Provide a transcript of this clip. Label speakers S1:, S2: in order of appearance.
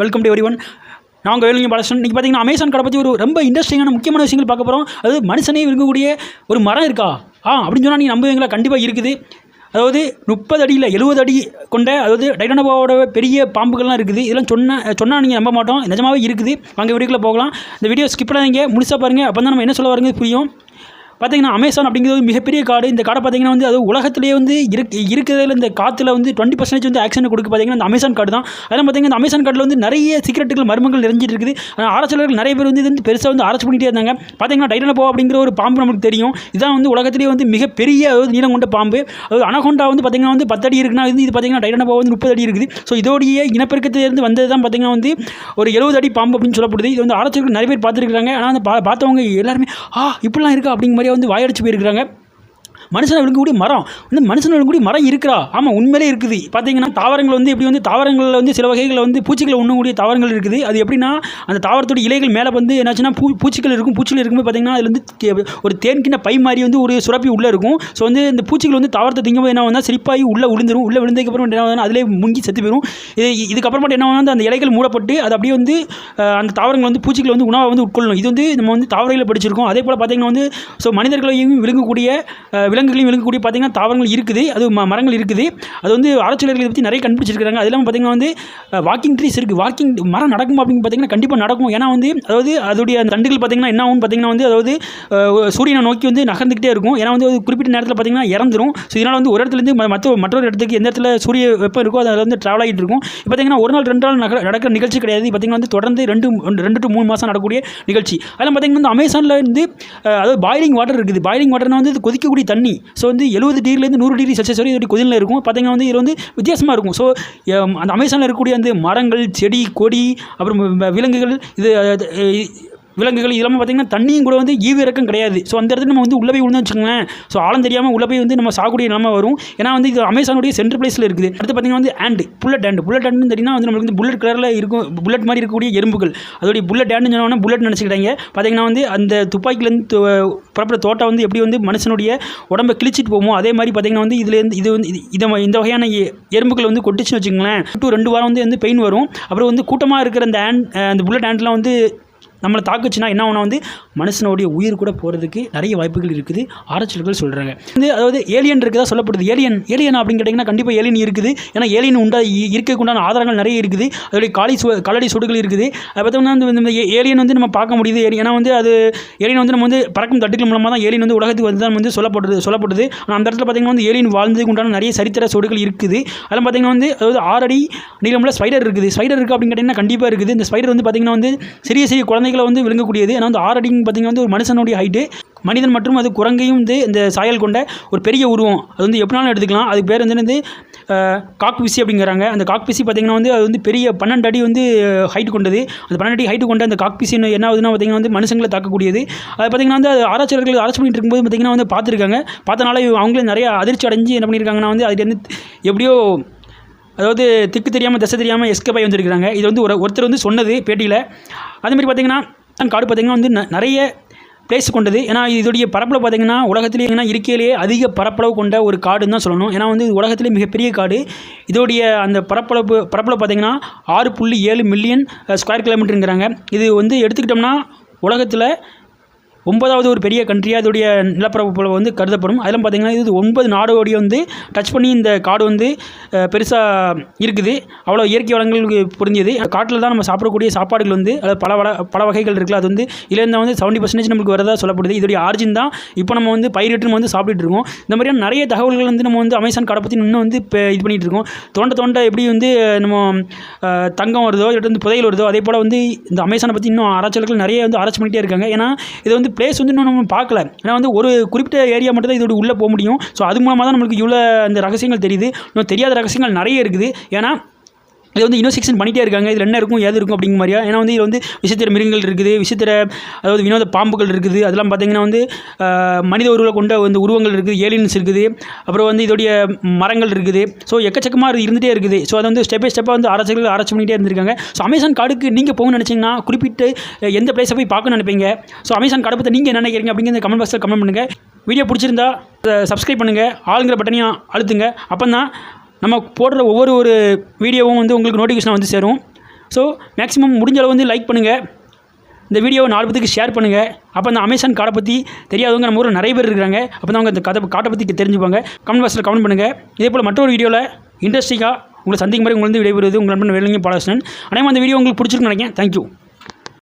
S1: Welcome to every one நாங்கள் வேலுங்க பாலசன் இன்றைக்கி பார்த்தீங்கன்னா அமேசான் கடை பற்றி ஒரு ரொம்ப இன்ட்ரெஸ்டிங்கான முக்கியமான விஷயங்கள் பார்க்க போகிறோம் அது மனுஷனே இருக்கக்கூடிய ஒரு மரம் இருக்கா? ஆ அப்படின்னு சொன்னால் நீங்கள் நம்புவீங்களா? கண்டிப்பாக இருக்குது. அதாவது முப்பது அடியில் எழுபது அடி கொண்ட அதாவது டைட்டானோபாவோட பெரிய பாம்புகள்லாம் இருக்குது. இதெல்லாம் சொன்ன சொன்னால் நீங்கள் நம்ப மாட்டோம். நிஜமாவே இருக்குது. வாங்க வீடியோக்குள்ளே போகலாம். இந்த வீடியோ ஸ்கிப் பண்ணாதீங்க. முடிச்சா பாருங்கள் அப்போ தான் நம்ம என்ன சொல்ல வரங்க புரியும். பார்த்தீங்கன்னா அமேசான் அப்படிங்கிறது மிகப்பெரிய காடு. இந்த காடை பார்த்தீங்கன்னா வந்து அது உலகத்திலேயே வந்து இருக்கு இருக்கிறதுல இந்த காற்றுல வந்து டுவெண்ட்டி பர்சன்டேஜ் வந்து ஆக்ஷன் கொடுக்க பார்த்தீங்கன்னா அந்த அமேசான் காடு தான். அதெல்லாம் பார்த்தீங்கன்னா அந்த அமேசான் காட்டில் வந்து நிறைய சீக்கிரட்டுகள் மர்மங்கள் நிறைஞ்சிட்டு இருக்குது. ஆனால் ஆராய்ச்சியாளர்கள் நிறைய பேர் வந்து இது வந்து பெருசாக வந்து ஆராய்ச்சி பண்ணிட்டே இருந்தாங்க. பார்த்தீங்கன்னா டைட்டனபோ அப்படிங்கிற ஒரு பாம்பு நமக்கு தெரியும். இதான் வந்து உலகத்திலேயே வந்து மிகப்பெரிய அதாவது நீளம் கொண்ட பாம்பு. அதாவது அனகொண்டா வந்து பார்த்தீங்கன்னா வந்து பத்து அடி இருக்குன்னா இது பார்த்தீங்கன்னா டைட்டனபோ வந்து முப்பது அடி இருக்குது. ஸோ இதோடைய இனப்பெருக்கத்திலிருந்து வந்தது தான் பார்த்தீங்கன்னா வந்து ஒரு எழுபது அடி பாம்பு அப்படின்னு சொல்லப்படுது. இது வந்து ஆராய்ச்சியாளர்கள் நிறைய பேர் பார்த்துருக்காங்க ஆனால் அந்த பா பார்த்தவங்க எல்லாருமே ஆ இப்படிலாம் இருக்கா? அப்படிங்கிற மாதிரி வந்து வாயடிச்சு போயிருக்காங்க மனுஷனை விழுங்கக்கூடிய மரம். வந்து மனுஷனை விழுங்கக்கூடிய மரம் இருக்கிறா? ஆமாம் உண்மையிலே இருக்குது. பார்த்தீங்கன்னா தாவரங்கள் வந்து எப்படி வந்து தாவரங்களில் வந்து சில வகைகளில் வந்து பூச்சிகளை உண்ணக்கூடிய தாவரங்கள் இருக்குது. அது எப்படின்னா அந்த தாவரத்தோட இலைகள் மேலே வந்து என்னாச்சுன்னா பூ பூச்சிகள் இருக்கும் பூச்சிகள் இருக்கும்போது பார்த்தீங்கன்னா அதில் வந்து ஒரு ஒரு தேன்கிண்ண பை மாதிரி வந்து ஒரு சுரப்பி உள்ளே இருக்கும். ஸோ வந்து இந்த பூச்சிகள் வந்து தாவரத்தை திங்கும்போது என்ன வந்தால் சிரிப்பாகி உள்ளே விழுந்துரும் உள்ளே விழுந்ததுக்கப்புறம் என்ன ஆகுதுன்னா அதிலே முங்கி செத்து போயிடும் இது இதுக்கப்புறமேட்டு என்ன ஆகுதுன்னா அந்த இலைகள் மூடப்பட்டு அது அப்படியே வந்து அந்த தாவரங்கள் வந்து பூச்சிகள் வந்து உணவை வந்து உட்கொள்ளணும். இது வந்து நம்ம வந்து தாவரங்களில் படிச்சிருக்கோம். அதே போல் பார்த்தீங்கன்னா வந்து ஸோ மனிதர்களையும் விழுங்கக்கூடிய விலங்கு விலங்குகளையும் விழுங்கக்கூடிய பார்த்தீங்கன்னா தாவரங்கள் இருக்குது. அது ம- மரங்கள் இருக்குது. அது வந்து ஆராய்ச்சியாளர்களை பற்றி நிறைய கண்டுபிடிச்சிருக்காங்க அது இல்லாமல் பார்த்தீங்கன்னா வந்து வாக்கிங் ட்ரீஸ் இருக்குது வாக்கிங் மரம் நடக்கும் அப்படின்னு பார்த்திங்கன்னா கண்டிப்பாக நடக்கும். ஏன்னா வந்து அதாவது அதோடைய அந்த தண்டுகள் பார்த்திங்கன்னா என்ன ஆகும் பார்த்தீங்கன்னா வந்து அதாவது சூரியனை நோக்கி வந்து நகர்ந்துக்கிட்டே இருக்கும். ஏன்னா வந்து அது குறிப்பிட்ட நேரத்தில் பார்த்தீங்கன்னா இறந்துரும். ஸோ இதனால் வந்து ஒரு இடத்துலேருந்து மற்ற மற்றொரு இடத்துக்கு எந்த இடத்துல சூரிய வெப்பம் இருக்கோ அதில் வந்து ட்ராவல் ஆகிட்டு இருக்கும். இப்போ பார்த்தீங்கன்னா ஒரு நாள் ரெண்டு நாள் நடக்கிற நிகழ்ச்சி கிடையாது. பார்த்திங்கன்னா வந்து தொடர்ந்து ரெண்டு ரெண்டு டு மூணு மாதம் நடக்கக்கூடிய நிகழ்ச்சி. அதெல்லாம் பார்த்திங்கன்னா வந்து அமேசானில் இருந்து அதாவது பாய்லிங் வாட்டர் இருக்குது. பாய்லிங் வாட்டர்னால் வந்து கொதிக்கக்கூடிய தண்ணி. ஸோ வந்து எழுபது டிகிரிலேருந்து நூறு டிகிரி செல்சியஸ் வரை இதோட கொதிலில் இருக்கும். பார்த்தீங்கன்னா வந்து இது வந்து வித்தியாசமாக இருக்கும். ஸோ அந்த அமேசானில் இருக்கக்கூடிய அந்த மரங்கள் செடி கொடி அப்புறம் வ- விலங்குகள் இது விலங்குகள் இதெல்லாம் பார்த்தீங்கன்னா தண்ணியும் கூட வந்து ஈவு இறக்கம் கிடையாது. ஸோ அந்த இடத்துல நம்ம வந்து உள்ளே போய் விழுந்து வச்சுக்கோங்களேன். ஸோ ஆழம் தெரியாமல் உள்ளே போய் வந்து நம்ம சாகக்கூடிய நிலமை வரும். ஏன்னா வந்து இது அமேசானுடைய சென்ட்ரல் பிளேஸில் இருக்குது. அடுத்து பார்த்திங்கன்னா வந்து ஆண்டு புல்லட் ஆண்டு புல்லட் ஆண்டுன்னு தெரியுமா வந்து நம்மளுக்கு வந்து புல்லட் கலரில் இருக்கும் புல்லட் மாதிரி இருக்கக்கூடிய எறும்புகள். அதோடைய புல்லட் ஆண்டுன்னு சொன்னோன்னா புல்லட் நினச்சிக்கிட்டாங்க. பார்த்தீங்கன்னா வந்து அந்த துப்பாக்கிலேருந்து புறப்பட தோட்டம் வந்து எப்படி வந்து மனுஷனுடைய உடம்பை கிழிச்சிட்டு போமோ அதே மாதிரி பார்த்திங்கன்னா வந்து இதுலேருந்து இது வந்து இது இதை இந்த வகையான எ- எறும்புகள் வந்து கொட்டிச்சுன்னு வச்சுக்கோங்களேன். டூ ரெண்டு வாரம் வந்து வந்து பெயின் வரும். அப்புறம் வந்து கூட்டமாக இருக்கிற அந்த ஆண்ட் அந்த புல்லட் ஆண்ட்லாம் வந்து நம்மளை தாக்குச்சுன்னா என்ன ஒன்று வந்து மனுஷனுடைய உயிர் கூட போகிறதுக்கு நிறைய வாய்ப்புகள் இருக்குது. ஆராய்ச்சியாளர்கள் சொல்கிறாங்க வந்து அதாவது ஏலியன் இருக்குதா சொல்லப்படுது. ஏலியன் ஏலியன் அப்படின்னு கேட்டிங்கன்னா கண்டிப்பாக ஏலியன் இருக்குது. ஏன்னா ஏலியன் உண்டா இ- இருக்கக்குண்டான ஆதாரங்கள் நிறைய இருக்குது. அதோடைய காலி சு காலடி சுடுகள் இருக்குது. அதை பார்த்தோம்னா வந்து இந்த ஏலியன் வந்து நம்ம பார்க்க முடியுது. ஏன்னா வந்து அது ஏலியன் வந்து நம்ம வந்து பறக்கும் தட்டுகள் மூலமாக தான் ஏலியன் வந்து உலகத்துக்கு வந்து தான் வந்து சொல்லப்படுது சொல்லப்படுது. ஆனால் அந்த இடத்துல பார்த்திங்கன்னா வந்து ஏலியன் வாழ்ந்ததுக்கு உண்டான நிறைய சரித்திர சுடுகள் இருக்குது. அதெல்லாம் பார்த்தீங்கன்னா வந்து அதாவது ஆறடி நீளமுள்ள ஸ்பைடர் இருக்குது. ஸ்பைடர் இருக்குது அப்படின்னு கேட்டிங்கன்னா கண்டிப்பாக இருக்குது. இந்த ஸ்பைடர் வந்து பார்த்தீங்கன்னா வந்து சிறிய சிறிய குழந்தை குழந்தைகளை வந்து விழுங்கக்கூடியது. ஏன்னா வந்து ஆறடின்னு பார்த்தீங்கன்னா வந்து ஒரு மனுஷனுடைய ஹைட்டு மனிதன் மற்றும் அது குரங்கையும் வந்து இந்த சாயல் கொண்ட ஒரு பெரிய உருவம். அது வந்து எப்படினாலும் எடுத்துக்கலாம். அதுக்கு பேர் வந்து என்னது? காக் அப்படிங்கிறாங்க. அந்த காக்பிசி பார்த்திங்கன்னா வந்து அது வந்து பெரிய பன்னெண்டு அடி வந்து ஹைட் கொண்டது. அந்த பன்னெண்டு அடி ஹைட் கொண்ட அந்த காக்பிசி என்ன ஆகுதுன்னா பார்த்தீங்கன்னா வந்து மனுஷங்களை தாக்கக்கூடியது. அது பார்த்திங்கன்னா வந்து அது ஆராய்ச்சியாளர்கள் ஆராய்ச்சி பண்ணிட்டு இருக்கும்போது பார்த்திங்கன்னா வந்து பார்த்துருக்காங்க. பார்த்தனால அவங்களே நிறைய அதிர்ச்சி அடைஞ்சு என்ன பண்ணியிருக்காங்கன்னா வந்து அது எப்படியோ அதாவது திக்கு தெரியாமல் திசை தெரியாமல் எஸ்கேப் ஆகி இது வந்து ஒரு ஒருத்தர் வந்து சொன்னது பேட்டியில். அதுமாரி பார்த்திங்கன்னா பார்த்தீங்கன்னா காடு பார்த்தீங்கன்னா வந்து ந- நிறைய பிளேஸ் கொண்டது. ஏன்னா இதோடைய பரப்பளவு பார்த்தீங்கன்னா உலகத்திலேயே ஏன்னா இருக்கையிலேயே அதிக பரப்பளவு கொண்ட ஒரு காடுன்னு தான் சொல்லணும். ஏன்னா வந்து உலகத்திலே மிகப்பெரிய காடு. இதோடைய அந்த பரப்பளவு பரப்பளவு பார்த்திங்கன்னா ஆறு புள்ளி ஏழு மில்லியன் ஸ்கொயர் கிலோமீட்டருங்கிறாங்க இது வந்து எடுத்துக்கிட்டோம்னா உலகத்தில் ஒன்பதாவது ஒரு பெரிய கண்ட்ரியாக அதோடைய நிலப்பரப்பு வந்து கருதப்படும். அதெல்லாம் பார்த்திங்கன்னா இது ஒன்பது நாடோடைய வந்து டச் பண்ணி இந்த காடு வந்து பெருசாக இருக்குது. அவ்வளோ இயற்கை வளங்களுக்கு பொருந்தியது. காட்டில் தான் நம்ம சாப்பிடக்கூடிய சாப்பாடுகள் வந்து அதாவது பல வள பல வகைகள் இருக்குல்ல அது வந்து இதில் வந்து செவன்ட்டி பர்சன்டேஜ் நமக்கு வரதா சொல்லப்படுது. இதோடைய ஆர்ஜின் தான் இப்போ நம்ம வந்து பயிரிட்டு நம்ம வந்து சாப்பிட்டுட்டு இருக்கோம். இந்த மாதிரியான நிறைய தகவல்கள் வந்து நம்ம வந்து அமேசான் காடை பற்றி இன்னும் வந்து இப்போ இது பண்ணிகிட்டு இருக்கோம். தோண்ட தோண்ட எப்படி வந்து நம்ம தங்கம் வருதோ இல்லை வந்து புதையல் வருதோ அதே போல் வந்து இந்த அமேசானை பற்றி இன்னும் ஆராய்ச்சியாளர்கள் நிறைய வந்து ஆராய்ச்சி பண்ணிகிட்டே இருக்காங்க. ஏன்னா இது வந்து பிளேஸ் வந்து இன்னும் நம்ம பார்க்கல. ஏன்னா வந்து ஒரு குறிப்பிட்ட ஏரியா மட்டும் தான் இதோட உள்ளே போக முடியும். ஸோ அது மூலமாக தான் நம்மளுக்கு இவ்வளோ அந்த ரகசியங்கள் தெரியுது. இன்னும் தெரியாத ரகசியங்கள் நிறைய இருக்குது. ஏன்னா இது வந்து இன்வெஸ்டிகேஷன் பண்ணிகிட்டே இருக்காங்க. இதில் என்ன இருக்கும் ஏது இருக்கும் அப்படிங்கிற மாதிரியா? ஏன்னா வந்து இதில் வந்து விசித்திர மிருகங்கள் இருக்குது விசித்திர அதாவது வினோத பாம்புகள் இருக்குது. அதெல்லாம் பார்த்தீங்கன்னா வந்து மனித உருவில் கொண்ட வந்து உருவங்கள் இருக்குது ஏலியன்ஸ் இருக்குது. அப்புறம் வந்து இதோடைய மரங்கள் இருக்குது. ஸோ எக்கச்சக்கமாக இருந்துகிட்டே இருக்குது. ஸோ அதை வந்து ஸ்டெப் பை ஸ்டெப்பாக வந்து ஆராய்ச்சிகள் ஆராய்ச்சி பண்ணிகிட்டே இருந்திருக்காங்க. ஸோ அமேசான் காடுக்கு நீங்கள் போகணும்னு நினச்சிங்கன்னா குறிப்பிட்டு எந்த பிளேஸை போய் பார்க்கணும்னு நினைப்பீங்க? ஸோ அமேசான் காடை பற்றி நீங்கள் என்ன நினைக்கிறீங்க அப்படிங்கிற கமெண்ட் பாக்ஸில் கமெண்ட் பண்ணுங்கள் வீடியோ பிடிச்சிருந்தா சப்ஸ்கிரைப் பண்ணுங்கள் ஆளுங்கிற பட்டனையும் அழுத்துங்க. அப்போ தான் நம்ம போடுற ஒவ்வொரு ஒரு வீடியோவும் வந்து உங்களுக்கு நோட்டிஃபிகேஷன் வந்து சேரும். ஸோ மேக்ஸிமம் முடிஞ்ச அளவு வந்து லைக் பண்ணுங்கள் இந்த வீடியோவை நாலு பேத்துக்கு ஷேர் பண்ணுங்கள் அப்போ அந்த அமேசான் காடை பற்றி தெரியாதவங்க நம்ம ஊரில் நிறைய பேர் இருக்கிறாங்க. அப்போ தான் அவங்க அந்த கதை காட்டை பற்றி தெரிஞ்சுப்பாங்க. கமெண்ட் பாக்ஸில் கமெண்ட் பண்ணுங்கள் இதே போல் மற்றொரு வீடியோவில் இன்ட்ரெஸ்டிங்காக உங்களை சந்திக்கும் மாதிரி உங்களுக்கு வந்து விடைபெறுவது உங்கள் நண்பன் வேலைங்க பாலகிருஷ்ணன். அனைவரும் அந்த வீடியோ உங்களுக்கு பிடிச்சிருக்குன்னு நினைக்கிறேன். தேங்க்யூ